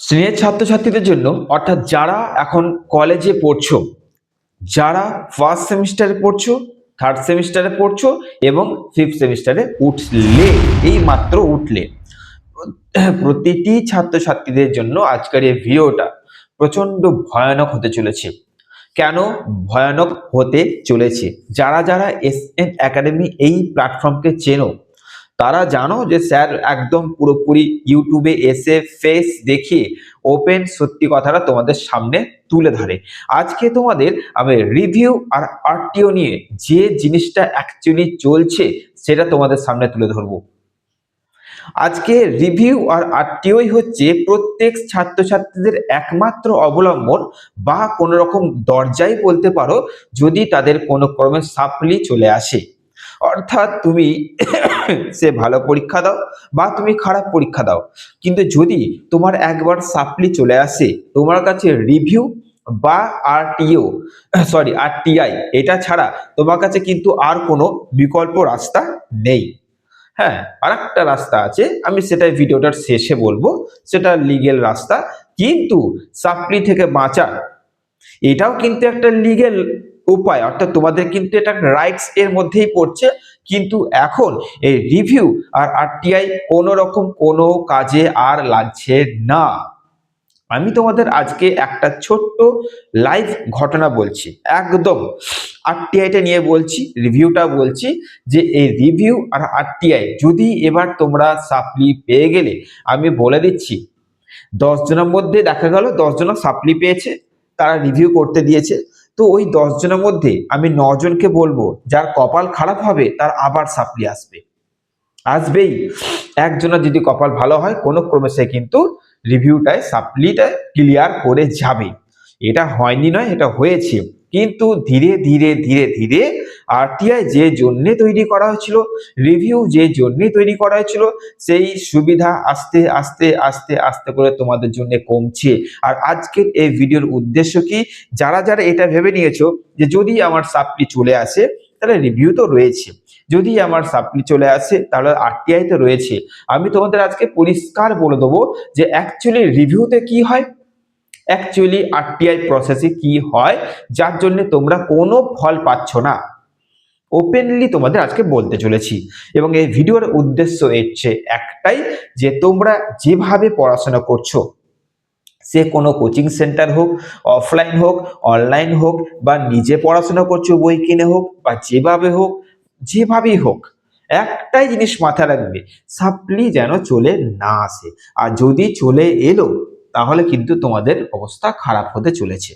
স্নেহের ছাত্রছাত্রীদের জন্য, অর্থাৎ যারা এখন কলেজে পড়ছো, যারা ফার্স্ট সেমিস্টারে পড়ছো থার্ড সেমিস্টারে পড়ছো এবং ফিফথ সেমিস্টারে উঠলে, এই মাত্র উঠলে। প্রতিটি ছাত্রছাত্রীদের জন্য আজকের এই ভিডিওটা প্রচণ্ড ভয়ানক হতে চলেছে। কেন ভয়ানক হতে চলেছে? যারা যারা এস এন একাডেমি এই প্ল্যাটফর্মকে চেনো তারা জানো যে স্যার একদম পুরোপুরি ইউটিউবে এসে ফেস দেখিয়ে ওপেন সত্যি কথাটা তোমাদের সামনে তুলে ধরে। আজকে তোমাদের আমি রিভিউ আর আরটিও নিয়ে যে জিনিসটা অ্যাকচুয়ালি চলছে সেটা তোমাদের সামনে তুলে ধরবো। আজকে রিভিউ আর আরটিওই হচ্ছে প্রত্যেক ছাত্রছাত্রীদের একমাত্র অবলম্বন বা কোনো রকম দরজাই বলতে পারো যদি তাদের কোনো ক্রমে সাপ্লি চলে আসে। অর্থাৎ তুমি সে ভালো পরীক্ষা দাও বা তুমি খারাপ পরীক্ষা দাও। কিন্তু যদি তোমার একবার সাপ্লি চলে আসে, তোমার কাছে রিভিউ বা আরটিও সরি আরটিআই এটা ছাড়া তোমার কাছে কিন্তু আর কোনো বিকল্প রাস্তা নেই। হ্যাঁ আর একটা রাস্তা আছে, আমি সেটাই ভিডিওটার শেষে বলব, সেটা লিগেল রাস্তা। কিন্তু সাপ্লি থেকে বাঁচা, এটাও কিন্তু একটা লিগেল উপায়, অর্থাৎ তোমাদের কিন্তু এটা রাইটস এর মধ্যেই পড়ছে। কিন্তু এখন এই রিভিউ আর আরটিআই কোনো রকম কোনো কাজে আর লাগছে না। আমি তোমাদের আজকে একটা ছোট্ট লাইভ ঘটনা বলছি। একদম আরটিআইটা নিয়ে বলছি রিভিউটা বলছি যে এই রিভিউ আর আরটিআই যদি এবার তোমরা সাপ্লি পেয়ে গেলে, আমি বলে দিচ্ছি, দশ জনের মধ্যে দেখা গেল দশ জন সাপ্লি পেয়েছে, তারা রিভিউ করতে দিয়েছে। তো ওই দশজনের মধ্যে আমি নজনকে বলব, যার কপাল খারাপ হবে, তার আবার সাপ্লি আসবে। আসবেই। একজনের যদি কপাল ভালো হয়, কোনো ক্রমে সে কিন্তু রিভিউটায় সাপ্লিটা ক্লিয়ার করে যাবে। এটা হয়নি নয়, এটা হয়েছে। কিন্তু ধীরে ধীরে ধীরে ধীরে আরটিআই যে জন্যে তৈরি করা হয়েছিল রিভিউ যে জন্যে তৈরি করা হয়েছিল, সেই সুবিধা আস্তে আস্তে আস্তে আস্তে করে তোমাদের জন্য কমছে। আর আজকের এই ভিডিওর উদ্দেশ্য কি? যারা যারা এটা ভেবে নিয়েছো যে যদি আমার সাপ্লি চলে আসে, তাহলে রিভিউ তো রয়েছে। যদি আমার সাপ্লি চলে আসে, তাহলে আরটিআই তো রয়েছে। আমি তোমাদের আজকে পরিষ্কার বলে দেবো যে অ্যাকচুয়ালি রিভিউতে কি হয়? অ্যাকচুয়ালি আরটিআই প্রসেসে কি হয়? যার জন্য তোমরা কোনো ফল পাচ্ছ না। ওপেনলি তোমাদের আজকে বলতে চলেছি। এবং এই ভিডিওর উদ্দেশ্য হচ্ছে একটাই যে তোমরা যেভাবে পড়াশোনা করছ, সে কোনো কোচিং সেন্টার হোক অফলাইন হোক অনলাইন হোক, বা নিজে পড়াশোনা করছ, বই কিনে হোক, বা যেভাবে হোক, যেভাবেই হোক, একটাই জিনিস মাথায় রাখবে সাপ্লি যেন চলে না আসে। আর যদি চলে এলো তাহলে কিন্তু তোমাদের অবস্থা খারাপ হতে চলেছে।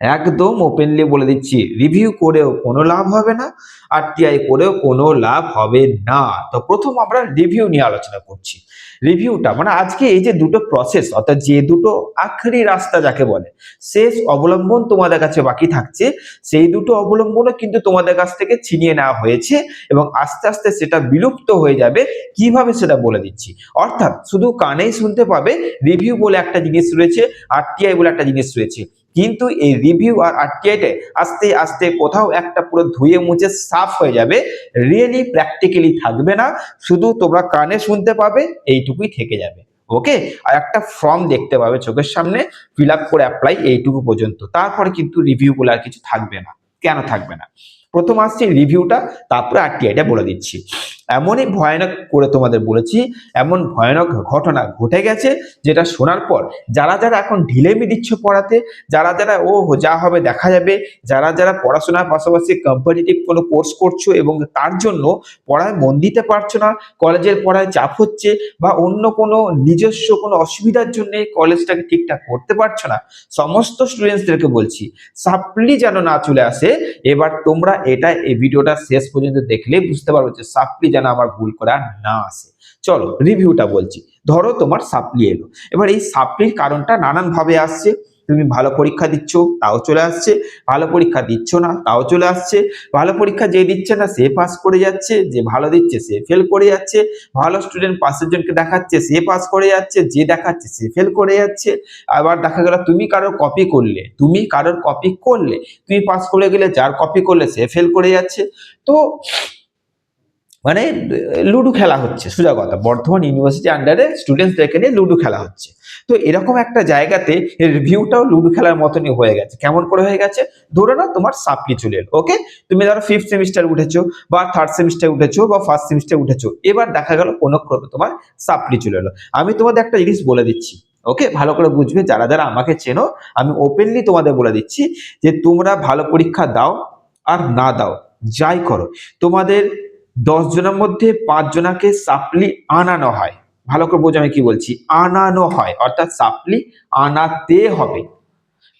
একদম ওপেনলি বলে দিচ্ছি রিভিউ করেও কোনো লাভ হবে না আর টিআই করেও কোনো লাভ হবে না। তো প্রথম আমরা রিভিউ নিয়ে আলোচনা করছি। রিভিউটা মানে আজকে এই যে দুটো প্রসেস অর্থাৎ যে দুটো আখরি রাস্তা যাকে বলে, শেষ অবলম্বন তোমাদের কাছে বাকি থাকছে, সেই দুটো অবলম্বনও কিন্তু তোমাদের কাছ থেকে ছিনিয়ে নেওয়া হয়েছে এবং আস্তে আস্তে সেটা বিলুপ্ত হয়ে যাবে কীভাবে সেটা বলে দিচ্ছি। অর্থাৎ শুধু কানেই শুনতে পাবে রিভিউ বলে একটা জিনিস রয়েছে আর টিআই বলে একটা জিনিস রয়েছে। কিন্তু এই রিভিউ আর আরটিআইটে আস্তে আস্তে কোথাও একটা পুরো ধুয়ে মুছে সাফ হয়ে যাবে রিয়েলি প্র্যাকটিক্যালি থাকবে না, শুধু তোমরা কানে শুনতে পাবে, এইটুকুই থেকে যাবে ওকে আর একটা ফর্ম দেখতে পাবে চোখের সামনে ফিল আপ করে অ্যাপ্লাই এইটুকু পর্যন্ত, তারপরে কিন্তু রিভিউ বলে আর কিছু থাকবে না, কেন থাকবে না? প্রথম আসছে রিভিউটা তারপরে আরটিআইটা বলে দিচ্ছি। এমনই ভয়ানক করে তোমাদের বলেছি, এমন ভয়ানক ঘটনা ঘটে গেছে যেটা শোনার পর যারা যারা এখন ঢিলেমি দিচ্ছ পড়াতে, যারা যারা ও যা হবে দেখা যাবে, যারা যারা পড়াশোনার পাশাপাশি কম্পিটিটিভ কোনো কোর্স করছ এবং তার জন্য পড়ায় মন দিতে পারছ না, কলেজের পড়ায় চাপ হচ্ছে বা অন্য কোনো নিজস্ব কোনো অসুবিধার জন্য কলেজটাকে ঠিকঠাক করতে পারছ না, সমস্ত স্টুডেন্টসদেরকে বলছি, সাপ্লি যেন না চলে আসে, এবার তোমরা এটা এই ভিডিওটা শেষ পর্যন্ত দেখলে বুঝতে পারবে যে সাপ্লি আমার ভুল করা না আসে। চলো রিভিউটা বলছি। ধরো তোমার সাপ্লি এলো। এবার এই সাপ্লির কারণটা নানান ভাবে আসছে। তুমি ভালো পরীক্ষা দিচ্ছ, তাও চলে আসছে। ভালো পরীক্ষা দিচ্ছ না, তাও চলে আসছে। ভালো পরীক্ষা যে দিচ্ছে না, সে পাস করে যাচ্ছে। যে ভালো দিচ্ছে, সে ফেল করে যাচ্ছে। ভালো স্টুডেন্ট পাশের জনকে দেখাচ্ছে, সে পাস করে যাচ্ছে। যে দেখাচ্ছে, সে ফেল করে যাচ্ছে। আবার দেখা গেল, তুমি কারোর কপি করলে, তুমি কারোর কপি করলে, তুমি পাস করে গেলে, যার কপি করলে, সে ফেল করে যাচ্ছে। তো মানে লুডো খেলা হচ্ছে, সোজা কথা। বর্ধমান ইউনিভার্সিটি আন্ডারে স্টুডেন্টসদেরকে নিয়ে লুডো খেলা হচ্ছে। তো এরকম একটা জায়গাতে রিভিউটাও লুডো খেলার মতনই হয়ে গেছে। কেমন করে হয়ে গেছে? ধরে না তোমার সাপ্লি চলে ওকে তুমি ধরো ফিফথ সেমিস্টার উঠেছো, বা থার্ড সেমিস্টার উঠেছো, বা ফার্স্ট সেমিস্টার উঠেছো, এবার দেখা গেল কোনো ক্রমে তোমার সাপ্লি চলে এলো। আমি তোমাদের একটা জিনিস বলে দিচ্ছি ওকে ভালো করে বুঝবে, যারা যারা আমাকে চেনো, আমি ওপেনলি তোমাদের বলে দিচ্ছি যে তোমরা ভালো পরীক্ষা দাও আর না দাও, যাই করো। তোমাদের দশ জনের মধ্যে পাঁচ জনাকে সাপ্লি আনানো হয়। ভালো করে বোঝো আমি কি বলছি? আনানো হয়, অর্থাৎ সাপ্লি আনাতে হবে।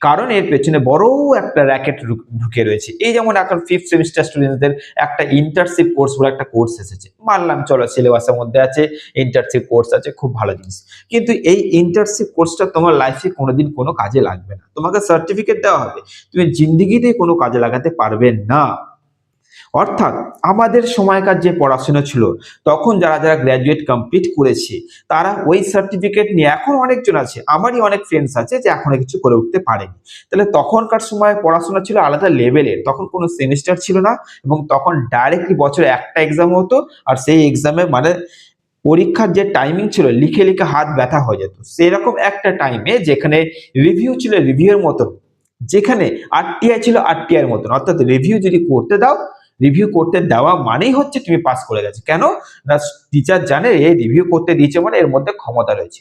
কারণ এর পেছনে বড় একটা র্যাকেট ঢুকে রয়েছে। এই যেমন এখন ফিফথ সেমিস্টার স্টুডেন্টদের একটা ইন্টার্নশিপ কোর্স বলে একটা কোর্স এসেছে। মানলাম, চলো সিলেবাসের মধ্যে আছে ইন্টার্নশিপ কোর্স আছে, খুব ভালো জিনিস। কিন্তু এই ইন্টার্নশিপ কোর্সটা তোমার লাইফে কোনোদিন কোনো কাজে লাগবে না। তোমাকে সার্টিফিকেট দেওয়া হবে। তুমি জিন্দিগিতে কোনো কাজে লাগাতে পারবে না। অর্থাৎ আমাদের সময়কার যে পড়াশোনা ছিল, তখন যারা যারা গ্র্যাজুয়েট কমপ্লিট করেছে, তারা ওই সার্টিফিকেট নিয়ে এখন অনেকজন আছে, আমারই অনেক ফ্রেন্ডস আছে যে এখনও কিছু করে উঠতে পারেনি। তাহলে তখনকার সময় পড়াশোনা ছিল আলাদা লেভেলের তখন কোনো সেমিস্টার ছিল না এবং তখন ডাইরেক্টলি বছরে একটা এক্সাম হতো আর সেই এক্সামে মানে পরীক্ষার যে টাইমিং ছিল, লিখে লিখে হাত ব্যথা হয়ে যেত। সেরকম একটা টাইমে যেখানে রিভিউ ছিল রিভিউর মতন, যেখানে আরটিআই ছিল আরটিআই এর মতন। অর্থাৎ রিভিউ যদি করতে দাও রিভিউ করতে দেওয়া মানেই হচ্ছে তুমি পাস করে গেছো। কেন? না টিচার জানে এই রিভিউ করতে দিয়েছে মানে এর মধ্যে ক্ষমতা রয়েছে।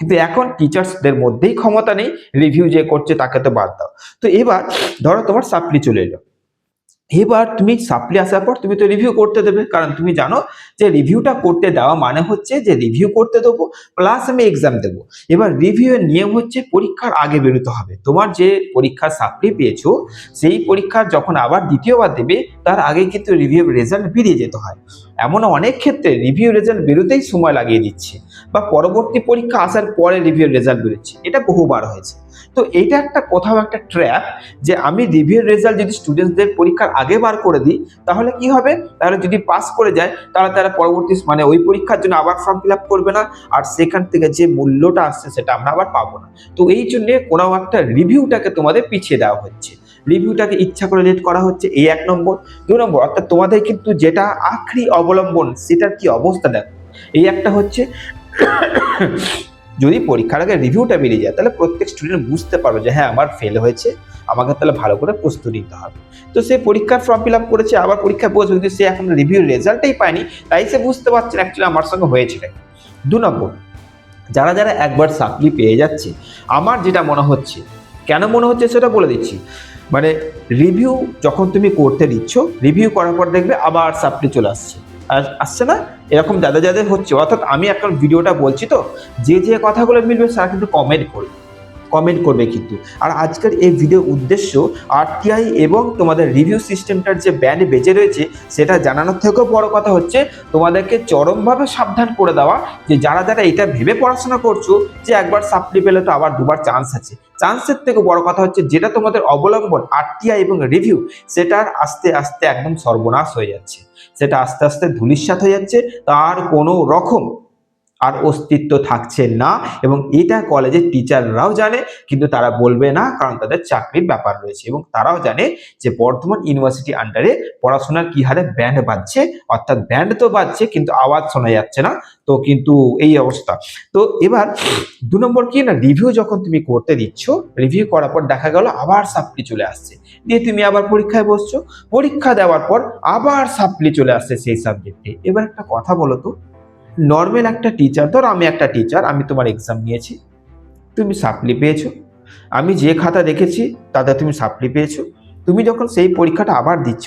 কিন্তু এখন টিচার্সদের মধ্যেই ক্ষমতা নেই রিভিউ যে করছে তাকে তো বাদ দাও। তো এবার ধরো তোমার সাপ্লি চলে এলো। এবার তুমি সাপ্লি আসার পর তুমি তো রিভিউ করতে দেবে। কারণ তুমি জানো যে রিভিউটা করতে দেওয়া মানে হচ্ছে যে রিভিউ করতে দেবো প্লাস আমি এক্সাম দেবো। এবার রিভিউয়ের নিয়ম হচ্ছে পরীক্ষার আগে বেরোতে হবে। তোমার যে পরীক্ষার সাপ্লি পেয়েছ, সেই পরীক্ষার যখন আবার দ্বিতীয়বার দেবে, তার আগে কিন্তু রিভিউ রেজাল্ট বেরিয়ে যেতে হয়। এমন অনেক ক্ষেত্রে রিভিউ রেজাল্ট বেরোতেই সময় লাগিয়ে দিচ্ছে বা পরবর্তী পরীক্ষা আসার পরে রিভিউ রেজাল্ট বেরোচ্ছে। এটা বহুবার হয়েছে। তো এইটা একটা কোথাও একটা ট্র্যাপ যে আমি রিভিউ রেজাল্ট যদি স্টুডেন্টসদের পরীক্ষার আগে বার করে দিই, তাহলে কি হবে? তাহলে যদি পাস করে যায়, তাহলে তারা পরবর্তী মানে ওই পরীক্ষার জন্য আবার ফর্ম ফিল করবে না, আর সেখান থেকে যে মূল্যটা আসছে সেটা আমরা আবার পাবো না। তো এই জন্য কোনো একটা রিভিউটাকে তোমাদের পিছিয়ে দেওয়া হচ্ছে। রিভিউটাকে ইচ্ছা করে লেট করা হচ্ছে, এই এক নম্বর। দুই নম্বর, অর্থাৎ তোমাদের কিন্তু যেটা আখরি অবলম্বন, সেটার কি অবস্থা দেখো। এই একটা হচ্ছে যদি পরীক্ষার আগে রিভিউটা বেরিয়ে যায়, তাহলে প্রত্যেক স্টুডেন্ট বুঝতে পারবে যে হ্যাঁ আমার ফেল হয়েছে, আমাকে তাহলে ভালো করে প্রস্তুতি নিতে হবে। তো সে পরীক্ষার ফর্ম ফিল আপ করেছে, আবার পরীক্ষা বসবে, কিন্তু সে এখন রিভিউ রেজাল্টই পায়নি, তাই সে বুঝতে পারছে অ্যাকচুয়ালি আমার সঙ্গে হয়েছে দু নম্বর, যারা যারা একবার সাপ্লি পেয়ে যাচ্ছে, আমার যেটা মনে হচ্ছে, কেন মনে হচ্ছে সেটা বলে দিচ্ছি। মানে রিভিউ যখন তুমি করতে দিচ্ছ রিভিউ করার পর দেখবে আবার সাপ্লি চলে আসছে। আসছে না? এরকম যাদের যাদের হচ্ছে। অর্থাৎ আমি এখন ভিডিওটা বলছি তো, যে যে কথাগুলো মিলবে, তারা কিন্তু কমেন্ট করবে। কমেন্ট করবে কিন্তু। আর আজকের এই ভিডিও উদ্দেশ্য আরটিআই এবং তোমাদের রিভিউ সিস্টেমটার যে ব্যান্ড বেঁচে রয়েছে, সেটা জানানোর থেকেও বড় কথা হচ্ছে, তোমাদেরকে চরমভাবে সাবধান করে দেওয়া যে যারা যারা এটা ভেবে পড়াশোনা করছ যে একবার সাপ্লি পেলে তো আবার দুবার চান্স আছে। চান্সের থেকে বড় কথা হচ্ছে যেটা তোমাদের অবলম্বন আরটিআই এবং রিভিউ সেটার আস্তে আস্তে একদম সর্বনাশ হয়ে যাচ্ছে। সেটা আস্তে আস্তে ধুলিস্বাত হয়ে যাচ্ছে, তার কোনো রকম আর অস্তিত্ব থাকছে না। এবং এটা কলেজের টিচাররাও জানে, কিন্তু তারা বলবে না, কারণ তাদের চাকরির ব্যাপার রয়েছে। এবং তারাও জানে যে বর্ধমান ইউনিভার্সিটি আন্ডারে পড়াশোনার কি হারে ব্যান্ড বাজছে। অর্থাৎ ব্যান্ড তো বাজছে, কিন্তু আওয়াজ শোনা যাচ্ছে না। তো কিন্তু এই অবস্থা। তো এবার দু নম্বর কি না রিভিউ যখন তুমি করতে দিচ্ছ রিভিউ করার পর দেখা গেল আবার সাপ্লি চলে আসছে। দিয়ে তুমি আবার পরীক্ষায় বসছো। পরীক্ষা দেওয়ার পর আবার সাপ্লি চলে আসছে সেই সাবজেক্টে এবার একটা কথা বলো তো নর্মাল একটা টিচার ধর আমি একটা টিচার আমি তোমার এক্সাম নিয়েছি, তুমি সাপ্লি পেয়েছ। আমি যে খাতা দেখেছি, তাতে তুমি সাপ্লি পেয়েছ। তুমি যখন সেই পরীক্ষাটা আবার দিচ্ছ,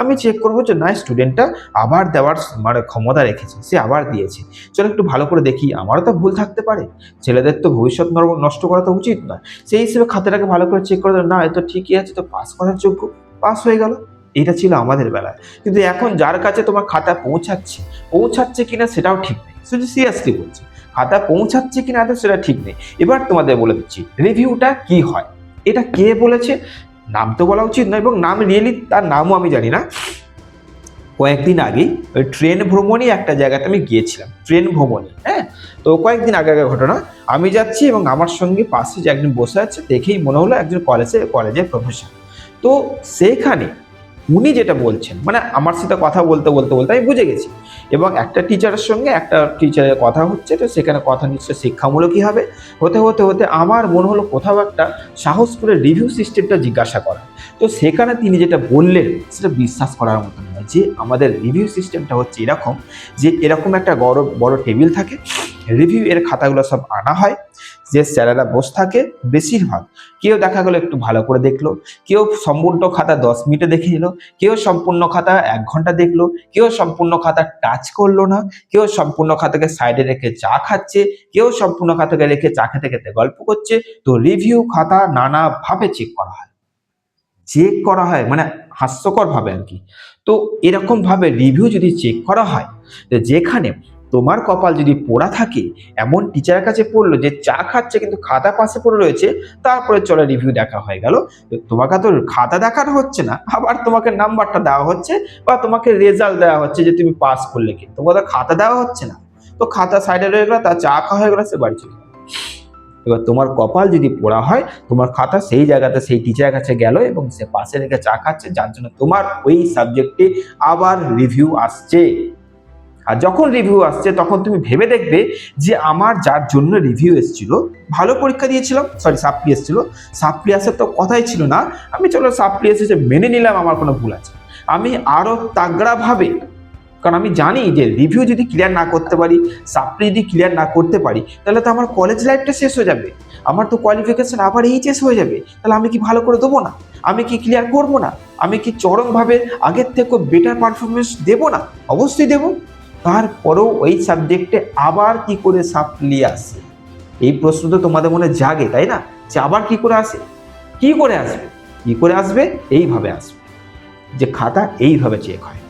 আমি চেক করব যে, না স্টুডেন্টটা আবার দেওয়ার মানে ক্ষমতা রেখেছে, সে আবার দিয়েছে। চলো একটু ভালো করে দেখি, আমারও তো ভুল থাকতে পারে। ছেলেদের তো ভবিষ্যৎ নষ্ট করা তো উচিত নয়। সেই হিসেবে খাতাটাকে ভালো করে চেক করে না, এ তো ঠিকই আছে, তো পাস করার যোগ্য পাস হয়ে গেল। এটা ছিল আমাদের বেলায়। কিন্তু এখন যার কাছে তোমার খাতা পৌঁছাচ্ছে পৌঁছাচ্ছে কিনা সেটাও ঠিক নেই। শুধু সিরিয়াসলি বলছি, খাতা পৌঁছাচ্ছে কিনা তো সেটা ঠিক নেই। এবার তোমাদের বলে দিচ্ছি রিভিউটা কি হয়? এটা কে বলেছে? নাম তো বলা উচিত নয় এবং নাম রিয়েলি তার নামও আমি জানি না। কয়েকদিন আগেই ওই ট্রেন ভ্রমণই একটা জায়গাতে আমি গিয়েছিলাম, ট্রেন ভ্রমণে হ্যাঁ? তো কয়েকদিন আগেকার ঘটনা, আমি যাচ্ছি এবং আমার সঙ্গে পাশে যে একজন বসে আছে, দেখেই মনে হলো একজন কলেজে কলেজের প্রফেসর তো সেইখানে উনি যেটা বলছেন মানে আমার সাথে কথা বলতে বলতে বলতে আমি বুঝে গেছি। এবং একটা টিচারের সঙ্গে একটা টিচারের কথা হচ্ছে, তো সেখানে কথা নিশ্চয় শিক্ষামূলকই হবে। হতে হতে হতে আমার মনে হলো কোথাও একটা সাহস করে রিভিউ সিস্টেমটা জিজ্ঞাসা করা। তো সেখানে তিনি যেটা বললেন, সেটা বিশ্বাস করার মতো নয় যে আমাদের রিভিউ সিস্টেমটা হচ্ছে এরকম, যে এরকম একটা বড় বড় টেবিল থাকে রিভিউ এর খাতাগুলো সব আনা হয়। যে স্যারেরা বসে থাকে বেশিরভাগ কেউ দেখা গেলো একটু ভালো করে দেখল, কেউ সম্পূর্ণ খাতা দশ মিনিটে দেখে নিল কেউ সম্পূর্ণ খাতা এক ঘণ্টা দেখল, কেউ সম্পূর্ণ খাতা টাচ করল না, কেউ সম্পূর্ণ খাতাকে সাইডে রেখে চা খাচ্ছে, কেউ সম্পূর্ণ খাতাকে রেখে চা খেতে খেতে গল্প করছে। তো রিভিউ খাতা নানাভাবে চেক করা হয়। চেক করা হয় মানে হাস্যকর ভাবে আর কি। তো এরকম ভাবে রিভিউ যদি চেক করা হয় যেখানে তোমার কপাল যদি পোড়া থাকে, এমন টিচারের কাছে পড়ল যে চা খাচ্ছে কিন্তু খাতা পাশে পড়ে রয়েছে, তারপরে চলে রিভিউ দেখা হয়ে গেল। তোমাকে তো খাতা দেখানো হচ্ছে না, আবার তোমাকে নাম্বারটা দেওয়া হচ্ছে বা তোমাকে রেজাল্ট দেওয়া হচ্ছে যে তুমি পাস করলে কি? তোমাকে তো খাতা দেওয়া হচ্ছে না। তো খাতা সাইডে রয়ে গেলো তার চা খাওয়া হয়ে গেলো, সে বাড়ি চলে এবার তোমার কপাল যদি পোড়া হয়, তোমার খাতা সেই জায়গাতে সেই টিচারের কাছে গেল এবং সে পাশে রেখে চা খাচ্ছে, যার জন্য তোমার ওই সাবজেক্টে আবার রিভিউ আসছে। আর যখন রিভিউ আসছে, তখন তুমি ভেবে দেখবে যে আমার যার জন্য রিভিউ এসেছিল, ভালো পরীক্ষা দিয়েছিলাম সরি সাপ্লি এসেছিল। সাপ্লি আসার তো কথাই ছিল না। আমি চলো সাপ্লি এসেছে মেনে নিলাম, আমার কোনো ভুল আছে। আমি আরও তাগড়াভাবে, কারণ আমি জানি যে রিভিউ যদি ক্লিয়ার না করতে পারি, সাপ্লি যদি ক্লিয়ার না করতে পারি, তাহলে তো আমার কলেজ লাইফটা শেষ হয়ে যাবে। আমার তো কোয়ালিফিকেশান আবার এইচএস হয়ে যাবে। তাহলে আমি কি ভালো করে দেবো না? আমি কি ক্লিয়ার করব না? আমি কি চরমভাবে আগের থেকে বেটার পারফরমেন্স দেবো না? অবশ্যই দেবো। তারপরেও ওই সাবজেক্টে আবার কি করে সাপ্লি আসে? এই প্রশ্ন তো তোমাদের মনে জাগে, তাই না? যে আবার কি করে আসে? কি করে আসবে? কি করে আসবে? এইভাবে আসবে। যে খাতা এইভাবে চেক হয়।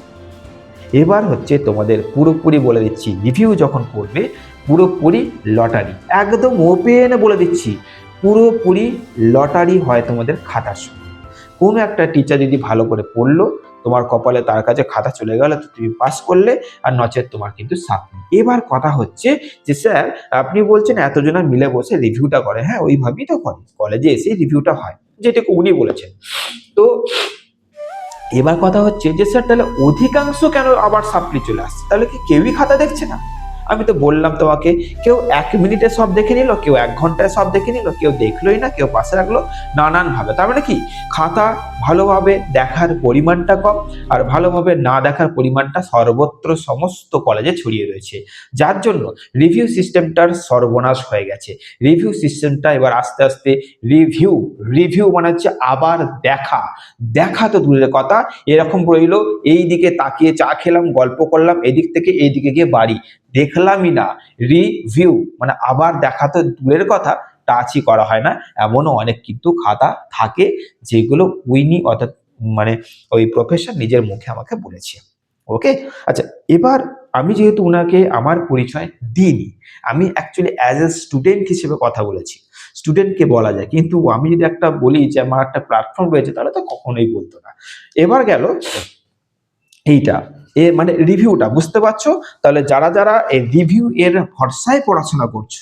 এবার হচ্ছে তোমাদের পুরোপুরি বলে দিচ্ছি রিভিউ যখন করবে, পুরোপুরি লটারি একদম ওপেন বলে দিচ্ছি, পুরোপুরি লটারি হয় তোমাদের খাতার সঙ্গে। কোনো একটা টিচার যদি ভালো করে পড়ল তোমার কপালে তার কাছে খাতা চলে গেল, তো তুমি পাস করলে আর নচেত তোমার কিন্তু সাপ্লি এবার কথা হচ্ছে যে, স্যার, আপনি বলছেন এতজনা মিলে বসে রিভিউটা করে। হ্যাঁ ওইভাবেই তো করে। কলেজে এসেই রিভিউটা হয়, যেটুকু উনি বলেছেন। তো এবার কথা হচ্ছে যে, স্যার, তাহলে অধিকাংশ কেন আবার সাপ্লি চলে আসছে? তাহলে কি কেউই খাতা দেখছে না? আমি তো বললাম তোমাকে, কেউ এক মিনিটে সব দেখে নিল, কেউ এক ঘন্টায় সব দেখে নিল, কেউ দেখলোই না, কেউ পাশে রাখল নানানভাবে। তার মানে কি? খাতা ভালোভাবে দেখার পরিমাণটা কম আর ভালোভাবে না দেখার পরিমাণটা সর্বত্র সমস্ত কলেজে ছড়িয়ে রয়েছে। যার জন্য রিভিউ সিস্টেমটার সর্বনাশ হয়ে গেছে। রিভিউ সিস্টেমটা এবার আস্তে আস্তে রিভিউ রিভিউ মানে হচ্ছে আবার দেখা। দেখা তো দূরের কথা, এরকম রইল এই দিকে তাকিয়ে চা খেলাম, গল্প করলাম, এদিক থেকে এই দিকে গিয়ে বাড়ি। দেখলামই না। রিভিউ মানে আবার দেখা তো দূরের কথা টাচই করা হয় না। এমনও অনেক কিন্তু খাতা থাকে যেগুলো উইনি অর্থাৎ মানে ওই প্রফেসর নিজের মুখে আমাকে বলেছে। ওকে আচ্ছা এবার আমি যেহেতু ওনাকে আমার পরিচয় দিইনি, আমি অ্যাকচুয়ালি অ্যাজ এ স্টুডেন্ট হিসেবে কথা বলেছি। স্টুডেন্টকে বলা যায়। কিন্তু আমি যদি একটা বলি যে আমার একটা প্ল্যাটফর্ম রয়েছে, তাহলে তো কখনোই বলতো না। এবার গেল এইটা। এ মানে রিভিউটা বুঝতে পারছ? তাহলে যারা যারা এই রিভিউ এর ভরসায় পড়াশোনা করছ,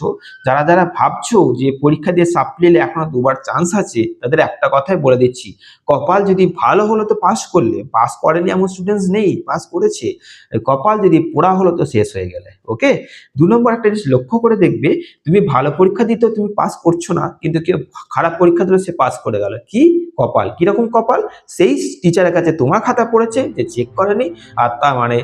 যারা যারা ভাবছ যে পরীক্ষা দিয়ে সাপ্লিলে এখনও দুবার চান্স আছে, তাদের একটা কথাই বলে দিচ্ছি। কপাল যদি ভালো হলো তো পাস করলে পাস করেনি এমন স্টুডেন্টস নেই পাস করেছে। কপাল যদি পোড়া হলো তো শেষ হয়ে গেলে ওকে দু নম্বর একটা জিনিস লক্ষ্য করে দেখবে, তুমি ভালো পরীক্ষা দিতেও তুমি পাস করছ না, কিন্তু কেউ খারাপ পরীক্ষা দিলে সে পাস করে গেল। কি? কপাল। কীরকম কপাল? সেই টিচারের কাছে তোমার খাতা পড়েছে, যে চেক করেনি, আর তা মানে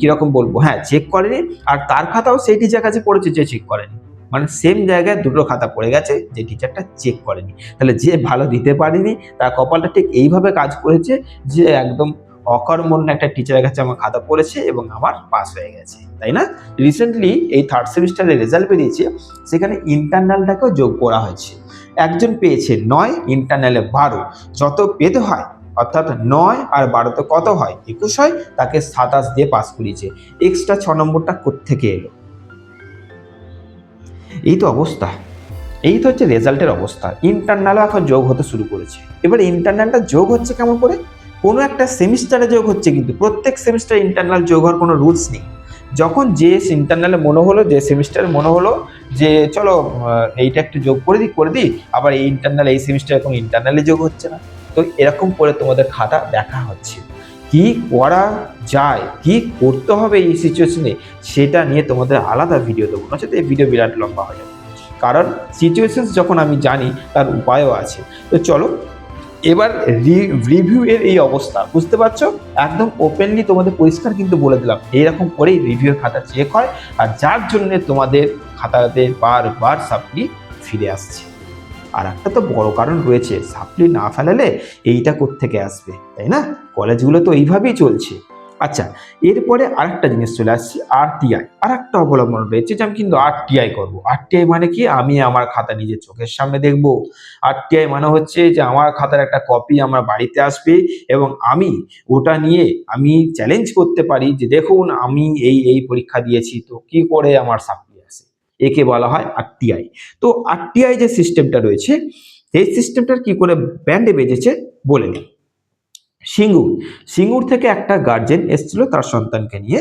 কীরকম বলব? হ্যাঁ চেক করেনি, আর তার খাতাও সেই টিচার কাছে পড়েছে যে চেক করেনি। মানে সেম জায়গায় দুটো খাতা পড়ে গেছে যে টিচারটা চেক করেনি। তাহলে যে ভালো দিতে পারেনি, তার কপালটা ঠিক এইভাবে কাজ করেছে যে একদম অকর্মণ্য একটা টিচারের কাছে আমার খাতা পড়েছে এবং আমার পাস হয়ে গেছে। তাই না? রিসেন্টলি এই থার্ড সেমিস্টারের রেজাল্ট বেরিয়েছে, সেখানে ইন্টারনালটাকেও যোগ করা হয়েছে। একজন পেয়েছে নয় ইন্টারনালে বারো। যত পেতে হয় অর্থাৎ নয় আর বারোতে কত হয়? একুশ হয়। তাকে সাতাশ দিয়ে পাস করিয়েছে। এক্সট্রা ছ নম্বরটা কোত্থেকে এলো? এই তো অবস্থা। এই তো হচ্ছে রেজাল্টের অবস্থা। ইন্টারনালও এখন যোগ হতে শুরু করেছে। এবার ইন্টারনালটা যোগ হচ্ছে কেমন করে? কোনো একটা সেমিস্টারে যোগ হচ্ছে কিন্তু প্রত্যেক সেমিস্টারে ইন্টারনাল যোগ হওয়ার কোনো রুলস নেই। যখন যে ইন্টারনালে মনে হলো, যে সেমিস্টারে মনে হলো, যে চলো এইটা একটু যোগ করে দিই করে দিই, আবার এই ইন্টারনাল এই সেমিস্টারে কোনো ইন্টারনালে যোগ হচ্ছে না। তো এরকম করে তোমাদের খাতা দেখা হচ্ছে। কি করা যায়, কি করতে হবে এই সিচুয়েশনে সেটা নিয়ে তোমাদের আলাদা ভিডিও দেবো। নচেত এই ভিডিও বিরাট লম্বা হয়ে যাবে। কারণ সিচুয়েশন যখন আমি জানি, তার উপায়ও আছে। তো চলো, এবার রিভিউ এর এই অবস্থা। বুঝতে পারছ? একদম ওপেনলি তোমাদের পরিষ্কার কিন্তু বলে দিলাম। এইরকম করেই রিভিউ খাতা চেক হয়। আর যার জন্য তোমাদের খাতাতে বারবার সাপ্লি ফিরে আসছে। আর একটা তো বড় কারণ রয়েছে, সাপ্লি না ফেলালে এইটা থেকে আসবে, তাই না? কলেজগুলো তো এইভাবেই চলছে। আচ্ছা এরপরে আরেকটা জিনিস চলে আসছে আরটিআই আর একটা অবলম্বন রয়েছে যে আমি কিন্তু আরটিআই করব। আরটিআই মানে কি? আমি আমার খাতা নিজের চোখের সামনে দেখব। আরটিআই মানে হচ্ছে যে আমার খাতার একটা কপি আমার বাড়িতে আসবে এবং আমি ওটা নিয়ে আমি চ্যালেঞ্জ করতে পারি যে দেখুন আমি এই এই পরীক্ষা দিয়েছি, তো কি করে আমার আসে একে বলা হয় আরটিআই তো আরটিআই যে সিস্টেমটা রয়েছে, এই সিস্টেমটার কি করে ব্যান্ডে বেজেছে বলে নিই। সিঙ্গুর সিঙ্গুর থেকে একটা গার্জেন এসছিল তার সন্তানকে নিয়ে,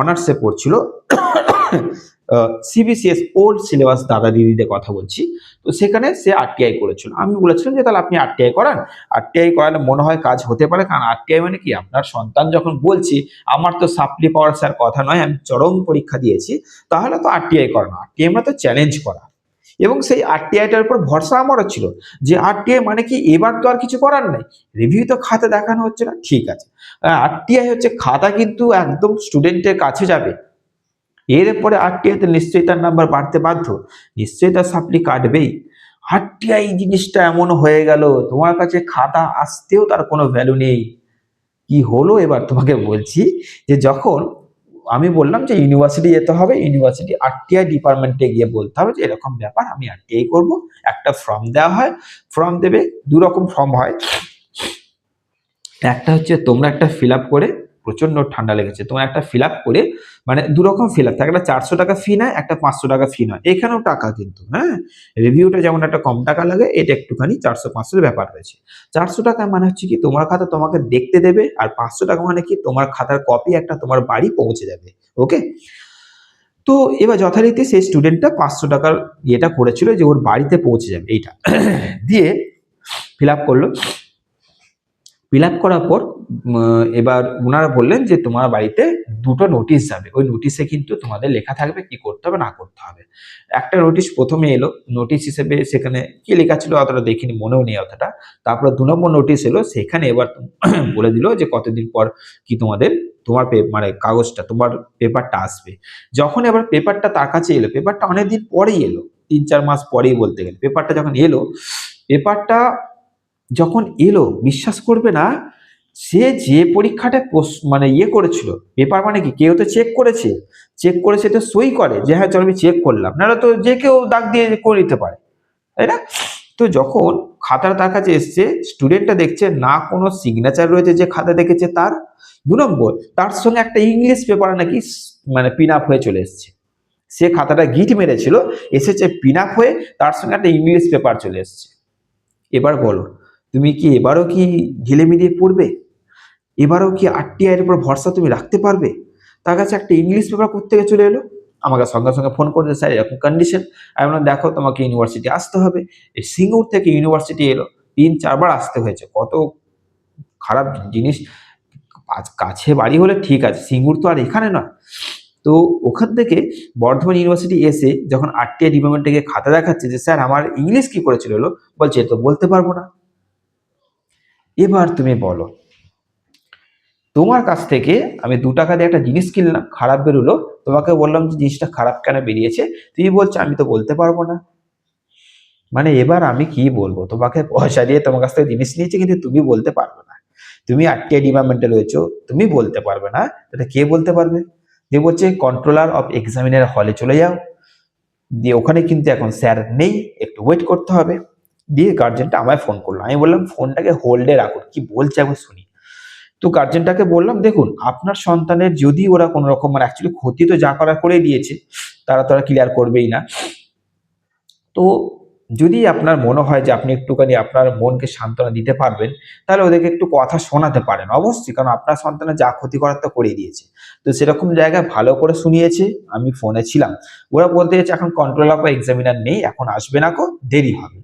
অনার্সে পড়ছিল। সিবিসিএস ওল্ড সিলেবাস দাদা দিদিদের কথা বলছি। তো সেখানে সে আরটিআই করেছিল। আমি বলেছিলাম যে, তাহলে আপনি আরটিআই করান। আরটিআই করালে মনে হয় কাজ হতে পারে, কারণ আরটিআই মানে কি? আপনার সন্তান যখন বলছি, আমার তো সাপ্লি পাওয়ার স্যার কথা নয়, আমি চরম পরীক্ষা দিয়েছি, তাহলে তো আরটিআই করানো। আরটিআই মানে তো চ্যালেঞ্জ করা। এবং সেই আরটিআইটার উপর ভরসা আমারও ছিল যে আরটিআই মানে কি? এবার তো আর কিছু করার নেই। রিভিউ তো খাতা দেখানো হচ্ছে না। ঠিক আছে। আরটিআই হচ্ছে খাতা কিন্তু একদম স্টুডেন্টের কাছে যাবে। এরপরে আরটিআইতে নিশ্চয়ই তার নাম্বার বাড়তে বাধ্য। নিশ্চয়ই তার সাপ্লি কাটবেই। আরটিআই জিনিসটা এমন হয়ে গেল, তোমার কাছে খাতা আসতেও তার কোনো ভ্যালু নেই। কি হলো এবার তোমাকে বলছি যে যখন আমি বললাম যে ইউনিভার্সিটি যেতে হবে ইউনিভার্সিটি আরটিআই ডিপার্টমেন্টে গিয়ে বলতে হবে যে এরকম ব্যাপার আমি আরটিআই করব। একটা ফর্ম দেওয়া হয় ফর্ম দেবে দু রকম ফর্ম হয়। একটা হচ্ছে তোমরা একটা ফিল করে প্রচণ্ড ঠান্ডা লেগেছে। তোমার একটা ফিল করে মানে দু রকম ফিল আপ থাকে। একটা চারশো টাকা ফি নেয়, একটা পাঁচশো টাকা ফি নয়। এখানেও টাকা কিন্তু হ্যাঁ? রিভিউটা যেমন একটা কম টাকা লাগে, এটা একটুখানি চারশো পাঁচশোর ব্যাপার রয়েছে। চারশো টাকা মানে হচ্ছে কি, তোমার খাতা তোমাকে দেখতে দেবে আর পাঁচশো টাকা মানে কি, তোমার খাতার কপি একটা তোমার বাড়ি পৌঁছে যাবে ওকে তো এবার যথারীতি সেই স্টুডেন্টটা পাঁচশো টাকার ইয়েটা করেছিল যে ওর বাড়িতে পৌঁছে যাবে, এইটা। দিয়ে ফিল করল। ফিল করার পর এবার ওনারা বললেন যে তোমার বাড়িতে দুটো নোটিশ যাবে। ওই নোটিশে কিন্তু তোমাদের লেখা থাকবে কি করতে হবে, না করতে হবে। একটা নোটিশ প্রথমে এলো। নোটিশ হিসেবে সেখানে কি লেখা ছিল অতটা দেখিনি, মনেও নেই অতটা। তারপরে দু নম্বর নোটিশ এলো। সেখানে এবার বলে দিল যে কতদিন পর কি তোমাদের, তোমার মানে কাগজটা, তোমার পেপারটা আসবে। যখন এবার পেপারটা তার কাছে এলো পেপারটা অনেকদিন পরেই এলো। তিন চার মাস পরেই বলতে গেলে। পেপারটা যখন এলো পেপারটা যখন এলো, বিশ্বাস করবে না সে যে পরীক্ষাটা মানে ইয়ে করেছিল পেপার মানে কি? কেউ তো চেক করেছে? চেক করেছে তো সই করে, যে হ্যাঁ চলো আমি চেক করলাম। নাহলে তো যে কেউ দাগ দিয়ে করে নিতে পারে। তাই না? তো যখন খাতাটা তার কাছে এসছে স্টুডেন্টটা দেখছে, না কোনো সিগনেচার রয়েছে যে খাতা দেখেছে তার। দু নম্বর, তার সঙ্গে একটা ইংলিশ পেপার নাকি মানে পিন আপ হয়ে চলে এসছে। সে খাতাটা গিট মেরেছিল, এসেছে পিন আপ হয়ে তার সঙ্গে একটা ইংলিশ পেপার চলে এসছে। এবার বলো, তুমি কি এবারও কি ঢিলে মিলিয়ে পড়বে? এবারও কি আরটিআইয়ের উপর ভরসা তুমি রাখতে পারবে? তার কাছে একটা ইংলিশ পেপার থেকে চলে এলো? আমাকে সঙ্গে সঙ্গে ফোন করতে স্যার, এরকম কন্ডিশন আমি বললাম, দেখো, তোমাকে ইউনিভার্সিটি আসতে হবে। এই সিঙ্গুর থেকে ইউনিভার্সিটি এলো, তিন চারবার আসতে হয়েছে। কত খারাপ জিনিস। কাছে বাড়ি হলে ঠিক আছে, সিঙ্গুর তো আর এখানে নয়। তো ওখান থেকে বর্ধমান ইউনিভার্সিটি এসে যখন আরটিআই ডিপার্টমেন্টে গিয়ে খাতা দেখাচ্ছে যে, স্যার, আমার ইংলিশ কি করেছিল বলছে তো বলতে পারব না। এবার তুমি বলো তোমার কাছ থেকে আমি দু টাকা দিয়ে একটা জিনিস কিনলাম, খারাপ বেরোলো, তোমাকে বললাম যে জিনিসটা খারাপ কেন বেরিয়েছে? তুমি বলছো, আমি তো বলতে পারব না। মানে এবার আমি কি বলব? তোমাকে পয়সা দিয়ে তোমার কাছ থেকে জিনিস নিয়েছে, কিন্তু তুমি বলতে পারবে না। তুমি আরটিআই ডিপার্টমেন্টে রয়েছো, তুমি বলতে পারবে না। এটা কে বলতে পারবে? যে বলছে কন্ট্রোলার অফ এক্সামিনের হলে চলে যাও। দিয়ে ওখানে কিন্তু এখন স্যার নেই, একটু ওয়েট করতে হবে। দিয়ে গার্জেনটা আমায় ফোন করল। আমি বললাম ফোনটাকে হোল্ডে রাখুন। কি বলছে একবার শুনি। তো গার্জেনটাকে বললাম, দেখুন, আপনার সন্তানের যদি ওরা কোনো রকম মানে অ্যাকচুয়ালি ক্ষতি তো যা করা করে দিয়েছে, তারা তো ক্লিয়ার করবেই না। তো যদি আপনার মনে হয় যে আপনি একটুখানি আপনার মনকে সান্ত্বনা দিতে পারবেন, তাহলে ওদেরকে একটু কথা শোনাতে পারেন, অবশ্যই। কারণ আপনার সন্তানের যা ক্ষতি করার তো করে দিয়েছে। তো সেরকম জায়গায় ভালো করে শুনিয়েছে, আমি ফোনে ছিলাম। ওরা বলতে চাইছে, এখন কন্ট্রোল অফ এক্সামিনার নেই, এখন আসবে না কো দেরি হবে।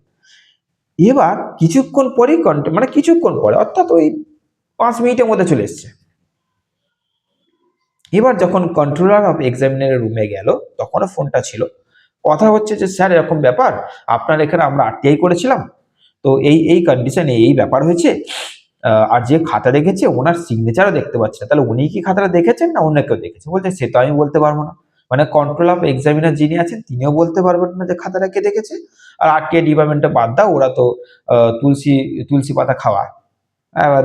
এবার কিছুক্ষণ পরেই কন্টে মানে কিছুক্ষণ পরে, অর্থাৎ ওই পাঁচ মিনিটের মধ্যে চলে এসছে। এবার যখন কন্ট্রোলার অফ এক্সামিনারের রুমে গেল, তখনও ফোনটা ছিল। কথা হচ্ছে যে, স্যার, এরকম ব্যাপার? আপনার এখানে আমরা আরটিআই করেছিলাম? তো এই এই কন্ডিশনে এই ব্যাপার হয়েছে? আর যে খাতা দেখেছে, ওনার সিগনেচারও দেখতে পাচ্ছে না। তাহলে উনি কি খাতাটা দেখেছেন না অন্য কেউ দেখেছে? বলছে, সে তো আমি বলতে পারব না। মানে কন্ট্রোল অফ এক্সামিনার যিনি আছেন, তিনিও বলতে পারবেন না যে খাতাটা কে দেখেছে। আর আরটিআই ডিপার্টমেন্টে বাদ দাও, ওরা তো তুলসী তুলসী পাতা খাওয়ায়।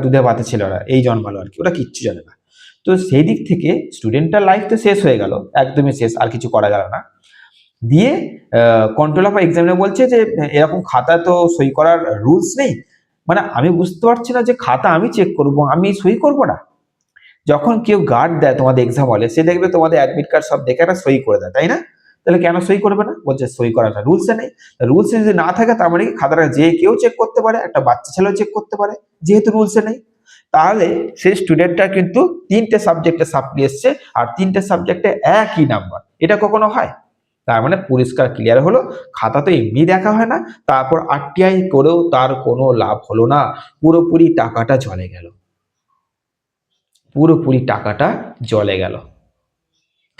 দুধে ভাতে ছিল ওরা এই জন্মালো আর কি ওরা কিচ্ছু জানে না। তো সেই দিক থেকে স্টুডেন্টটার লাইফ তো শেষ হয়ে গেল, একদমই শেষ, আর কিছু করা গেল না। দিয়ে কন্ট্রোল অফ এক্সামিনার বলছে যে, এরকম খাতা তো সই করার রুলস নেই। মানে আমি বুঝতে পারছি না যে খাতা আমি চেক করব, আমি সই করব না। যখন কেউ গার্ড দেয় তোমাদের এক্সাম হলে সে দেখবে তোমাদের অ্যাডমিট কার্ড সব দেখে একটা সই করে দেয়, তাই না? তাহলে কেন সই করবে না? বলছে, সই করাটা রুলসে নেই। রুলসে যদি না থাকে, তার মানে কি? খাতাটা যে কেউ চেক করতে পারে, একটা বাচ্চা ছেলেও চেক করতে পারে, যেহেতু রুলসে নেই। তাহলে সেই স্টুডেন্টটা কিন্তু তিনটে সাবজেক্টে সাপ্লি এসছে, আর তিনটে সাবজেক্টে একই নাম্বার এটা কখনো হয়? তার মানে পরিষ্কার ক্লিয়ার হলো, খাতা তো এমনি দেখা হয় না, তারপর আরটিআই করেও তার কোনো লাভ হলো না। পুরোপুরি টাকাটা জলে গেল। পুরোপুরি টাকাটা জলে গেল।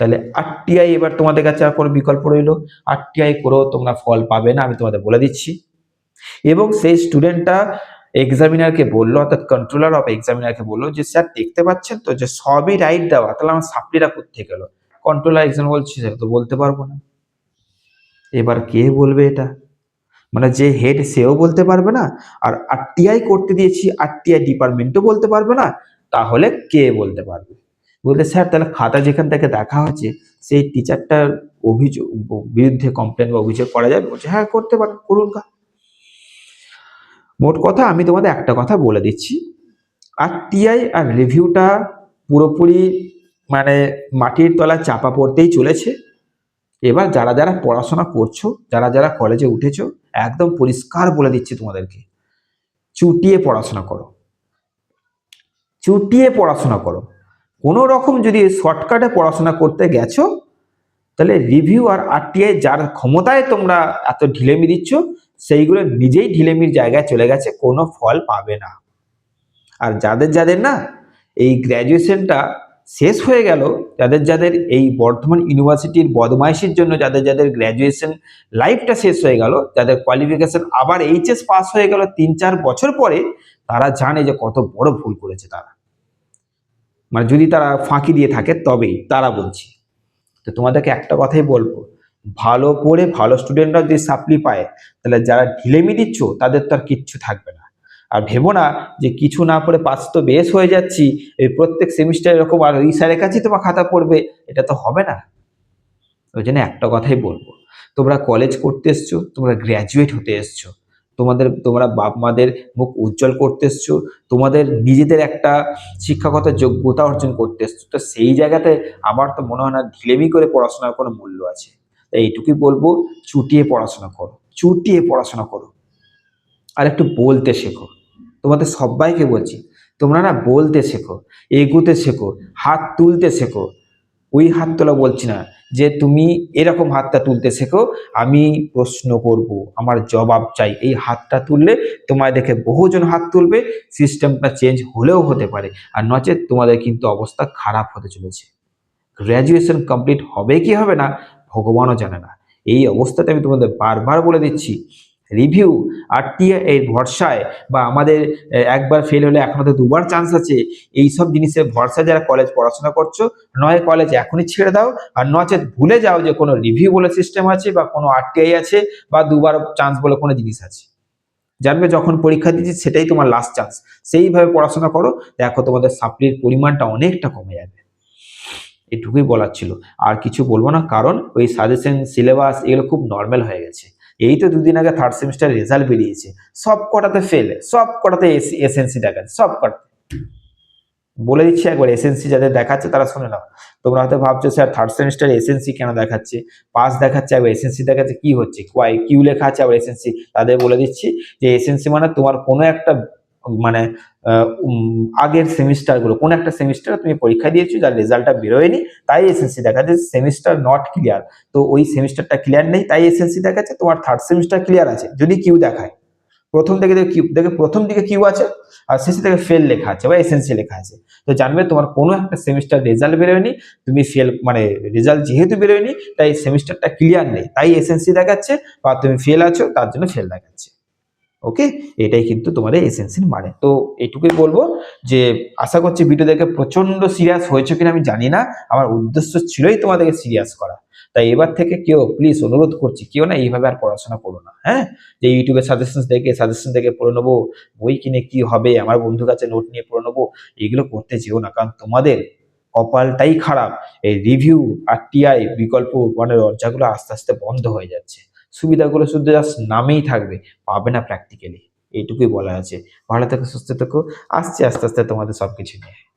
তাহলে আরটিআই এবার তোমাদের কাছে আর কোনো বিকল্প রইল? আরটিআই করেও তোমরা ফল পাবে না আমি তোমাদের বলে দিচ্ছি। এবং সেই স্টুডেন্টটা এক্সামিনারকে বলল অর্থাৎ কন্ট্রোলার অফ এক্সামিনারকে বলল যে স্যার দেখতে পাচ্ছেন তো যে সবই রাইট দেওয়া তাহলে আমার সাপ্লিটা কোথেকে গেলো কন্ট্রোলার এক্সাম বলছি "স্যার, তো বলতে পারব না। এবার কে বলবে এটা? মানে যে হেড সেও বলতে পারবে না? আর আরটিআই করতে দিয়েছি আরটিআই ডিপার্টমেন্টও বলতে পারবে না? তাহলে কে বলতে পারবে? বলতে স্যার, তাহলে খাতা যেখান থেকে দেখা হচ্ছে সেই টিচারটার অভিযোগ, বিরুদ্ধে কমপ্লেন বা অভিযোগ করা যাবে? বলছে হ্যাঁ করতে পারেন, করুন কা মোট কথা, আমি তোমাদের একটা কথা বলে দিচ্ছি। আরটিআই আর রিভিউটা পুরোপুরি মানে মাটির তলায় চাপা পড়তেই চলেছে। এবার যারা যারা পড়াশোনা করছ, যারা যারা কলেজে উঠেছো, একদম পরিষ্কার বলে দিচ্ছি তোমাদেরকে, চুটিয়ে পড়াশোনা করো। চুটিয়ে পড়াশোনা করো। কোনো রকম যদি শর্টকাটে পড়াশোনা করতে গেছো, তাহলে রিভিউ আর আরটিআই যার ক্ষমতায় তোমরা এত ঢিলেমি দিচ্ছ, সেইগুলো নিজেই ঢিলেমির জায়গায় চলে গেছে, কোনো ফল পাবে না। আর যাদের যাদের না, এই গ্র্যাজুয়েশনটা শেষ হয়ে গেল, যাদের যাদের এই বর্ধমান ইউনিভার্সিটির বদমাইশির জন্য যাদের যাদের গ্র্যাজুয়েশন লাইফটা শেষ হয়ে গেল, যাদের কোয়ালিফিকেশন আবার এইচএস পাস হয়ে গেল তিন চার বছর পরে, তারা জানে যে কত বড় ভুল করেছে তারা। মানে যদি তারা ফাঁকি দিয়ে থাকে, তবেই তারা বলছি। তো তোমাদেরকে একটা কথাই বলব, ভালো পড়ে ভালো স্টুডেন্টরা যদি সাপ্লি পায়, তাহলে যারা ঢিলেমি দিচ্ছ, তাদের তো আর কিচ্ছু থাকবে না। আর ভেবো না যে কিছু না পড়ে পাস তো বেশ হয়ে যাচ্ছি, এই প্রত্যেক সেমিস্টার এরকম আর ওই স্যারের কাছেই তোমার খাতা পড়বে, এটা তো হবে না। ওই জন্য একটা কথাই বলব, তোমরা কলেজ করতে এসছো, তোমরা গ্র্যাজুয়েট হতে এসছো তোমাদের, তোমরা বাপ মাদের মুখ উজ্জ্বল করতে এসছো, তোমাদের নিজেদের একটা শিক্ষাগত যোগ্যতা অর্জন করতে এসছো, তো সেই জায়গাতে আমার তো মনে হয় না ঢিলেমি করে পড়াশোনার কোনো মূল্য আছে। তাই এইটুকুই বলব, চুটিয়ে পড়াশোনা করো, চুটিয়ে পড়াশোনা করো। আর একটু বলতে শেখো, তোমাদের সবাইকে বলছি, তোমরা না বলতে শেখো, এগুতে শেখো, হাত তুলতে শেখো, ওই হাত তোলা বলছি না যে তুমি এরকম হাতটা তুলতে শেখো, আমি প্রশ্ন করব। আমার জবাব চাই। এই হাতটা তুললে তোমায় দেখে বহুজন হাত তুলবে সিস্টেমটা চেঞ্জ হলেও হতে পারে। আর নচেত তোমাদের কিন্তু অবস্থা খারাপ হতে চলেছে। গ্র্যাজুয়েশন কমপ্লিট হবে কি হবে না, ভগবানও জানে না। এই অবস্থাতে আমি তোমাদের বারবার বলে দিচ্ছি রিভিউ আরটিআই এর ভরসায় বা আমাদের একবার ফেল হলে এখনও তো দুবার চান্স আছে এই সব জিনিসের ভরসা যারা কলেজ পড়াশোনা করছ, নয় কলেজ এখনই ছেড়ে দাও, আর নচেত ভুলে যাও যে কোনো রিভিউ বলে সিস্টেম আছে বা কোনো আরটিআই আছে বা দুবার চান্স বলে কোনো জিনিস আছে। জানবে যখন পরীক্ষা দিচ্ছি সেটাই তোমার লাস্ট চান্স সেইভাবে পড়াশোনা করো, দেখো তোমাদের সাপ্লির পরিমাণটা অনেকটা কমে যাবে। এটুকুই বলার ছিল। আর কিছু বলব না, কারণ ওই সাজেশন সিলেবাস এগুলো খুব নর্মাল হয়ে গেছে। এই তো দুদিন আগে থার্ড সেমিস্টার রেজাল্ট বেরিয়েছে। সব কটাতে ফেল সব কটাতে এসএনসি দেখাচ্ছে, সব কটাতে। বলে দিচ্ছি একবার এসএনসি যাদের দেখাচ্ছে তারা শুনে নাও। তোমরা হয়তো ভাবছ, স্যার থার্ড সেমিস্টার এসএনসি কেন দেখাচ্ছে? পাস দেখাচ্ছে, আবার এসএনসি দেখাচ্ছে, কি হচ্ছে? কোয়াই কিউ লেখা আছে, আবার এসএনসি তাদের বলে দিচ্ছি যে এসএনসি মানে তোমার কোনো একটা মানে আগের সেমিস্টারগুলো কোন একটা সেমিস্টার তুমি পরীক্ষা দিয়েছ, যার রেজাল্টটা বেরোয়নি, তাই এসএনসি দেখাচ্ছে সেমিস্টার নট ক্লিয়ার তো ওই সেমিস্টারটা ক্লিয়ার নেই, তাই এসএনসি দেখাচ্ছে, তোমার থার্ড সেমিস্টার ক্লিয়ার আছে, যদি কিউ দেখায়। প্রথম থেকে দেখে কিউ দেখে প্রথম দিকে কিউ আছে, আর শেষে থেকে ফেল লেখা আছে, বা এসএনসি লেখা আছে। তো জানবে তোমার কোনো একটা সেমিস্টার রেজাল্ট বেরোয়নি, তুমি ফেল মানে রেজাল্ট যেহেতু বেরোয়নি, তাই সেমিস্টারটা ক্লিয়ার নেই, তাই এসএনসি দেখাচ্ছে, বা তুমি ফেল আছো, তার জন্য ফেল দেখাচ্ছে। ওকে এটাই কিন্তু তোমার এসএনসির মানে। তো এটুকুই বলব যে, আশা করছি ভিডিও দেখে প্রচণ্ড সিরিয়াস হয়েছে কিনা আমি জানি না। আমার উদ্দেশ্য ছিলই তোমাদেরকে সিরিয়াস করা। তাই এবার থেকে কেউ প্লিজ অনুরোধ করছি, কেউ না এইভাবে আর পড়াশোনা করো না হ্যাঁ? যে ইউটিউবে সাজেশন দেখে সাজেশন দেখে পড়ে নেব, বই কিনে কি হবে, আমার বন্ধুর কাছে নোট নিয়ে পড়ে নেব, এগুলো করতে যেও না। কারণ তোমাদের কপালটাই খারাপ। এই রিভিউ আর টিআই বিকল্প মানে দরজাগুলো আস্তে আস্তে বন্ধ হয়ে যাচ্ছে। সুবিধাগুলো শুধু জাস্ট নামেই থাকবে, পাবে না প্র্যাকটিক্যালি এইটুকুই বলা আছে। ভালো থেকো, সুস্থ থেকো, আসছে, আস্তে আস্তে তোমাদের সব কিছু নিয়ে।